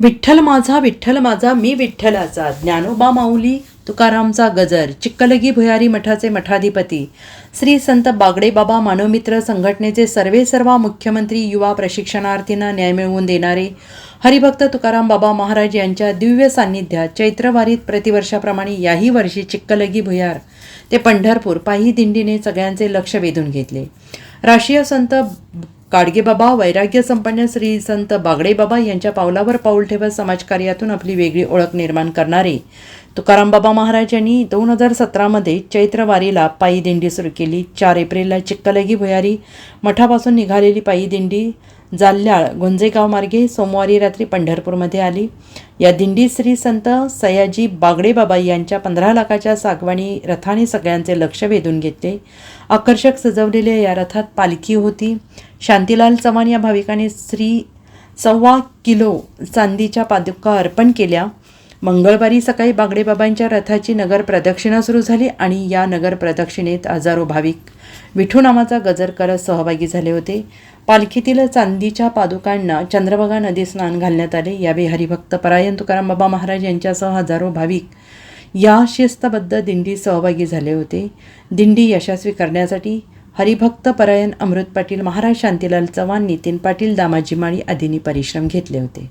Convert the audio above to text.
विठ्ठल माझा विठ्ठल माझा मी विठ्ठलाचा. ज्ञानोबा माऊली तुकारामचा गजर चिक्कलगी भुयारी मठाचे मठाधिपती. श्री संत बागडे बाबा मानवमित्र संघटनेचे सर्वे सर्व मुख्यमंत्री युवा प्रशिक्षणार्थींना न्याय मिळवून देणारे हरिभक्त तुकाराम बाबा महाराज यांच्या दिव्य सान्निध्यात चैत्रवारीत प्रतिवर्षाप्रमाणे याही वर्षी चिक्कलगी भुयार ते पंढरपूर पायी दिंडीने सगळ्यांचे लक्ष वेधून घेतले. राष्ट्रीय संत गाडगेबाबा वैराग्य संपन्न श्री संत बागडेबाबा यांच्या पावलावर पाऊल ठेवत समाजकार्यातून आपली वेगळी ओळख निर्माण करणारे. तुकारामबाबा महाराज यांनी दोन हजार सतरामध्ये चैत्रवारीला पायी दिंडी सुरू केली. चार एप्रिलला चिक्कलगी भुयारी मठापासून निघालेली पायी दिंडी जाल्याळ गुंजेगाव मार्गे सोमवारी रात्री पंढरपूरमध्ये आली. या दिंडी श्री संत सयाजी बागडे बाबा यांच्या पंधरा लाखाच्या सागवानी रथाने सगळ्यांचे लक्ष वेधून घेतले. आकर्षक सजवलेल्या या रथात पालखी होती. शांतीलाल चव्हाण या भाविकाने श्री सव्वा किलो चांदीच्या पादुका अर्पण केल्या. मंगळवारी सकाळी बागडेबाबांच्या रथाची नगर प्रदक्षिणा सुरू झाली आणि या नगर प्रदक्षिणेत हजारो भाविक विठू नामाचा गजर करत सहभागी झाले होते. पालखीतील चांदीच्या पादुकांना चंद्रभागा नदी स्नान घालण्यात आले. यावेळी हरिभक्त परायण तुकाराम बाबा महाराज यांच्यासह हजारो भाविक या शिस्तबद्ध दिंडी सहभागी झाले होते. दिंडी यशस्वी करण्यासाठी हरिभक्त परायण अमृत पाटील महाराज शांतीलाल चव्हाण नितीन पाटील दामाजी माळी आदींनी परिश्रम घेतले होते.